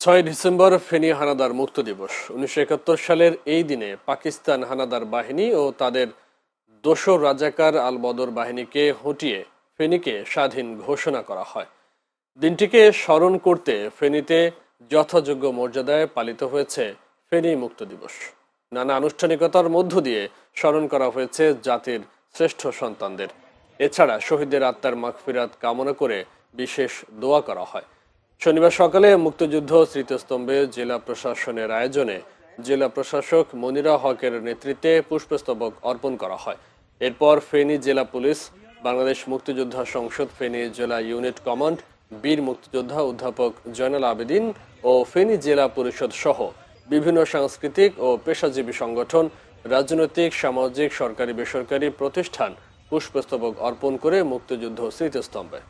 ছয় ডিসেম্বর ফেনী হানাদার মুক্ত দিবস। উনিশশো একাত্তর সালের এই দিনে পাকিস্তান হানাদার বাহিনী ও তাদের দোসর রাজাকার আল বদর বাহিনীকে হটিয়ে ফেনীকে স্বাধীন ঘোষণা করা হয়। দিনটিকে স্মরণ করতে ফেনীতে যথাযোগ্য মর্যাদায় পালিত হয়েছে ফেনী মুক্ত দিবস। নানা আনুষ্ঠানিকতার মধ্য দিয়ে স্মরণ করা হয়েছে জাতির শ্রেষ্ঠ সন্তানদের। এছাড়া শহীদের আত্মার মাগফিরাত কামনা করে বিশেষ দোয়া করা হয়। শনিবার সকালে মুক্তিযুদ্ধ স্মৃতিস্তম্ভে জেলা প্রশাসনের আয়োজনে জেলা প্রশাসক মনিরা হকের নেতৃত্বে পুষ্পস্তবক অর্পণ করা হয়। এরপর ফেনী জেলা পুলিশ, বাংলাদেশ মুক্তিযোদ্ধা সংসদ ফেনী জেলা ইউনিট কমান্ড, বীর মুক্তিযোদ্ধা অধ্যাপক জয়নাল আবেদিন ও ফেনী জেলা পরিষদ সহ বিভিন্ন সাংস্কৃতিক ও পেশাজীবী সংগঠন, রাজনৈতিক, সামাজিক, সরকারি, বেসরকারি প্রতিষ্ঠান পুষ্পস্তবক অর্পণ করে মুক্তিযুদ্ধ স্মৃতিস্তম্ভে।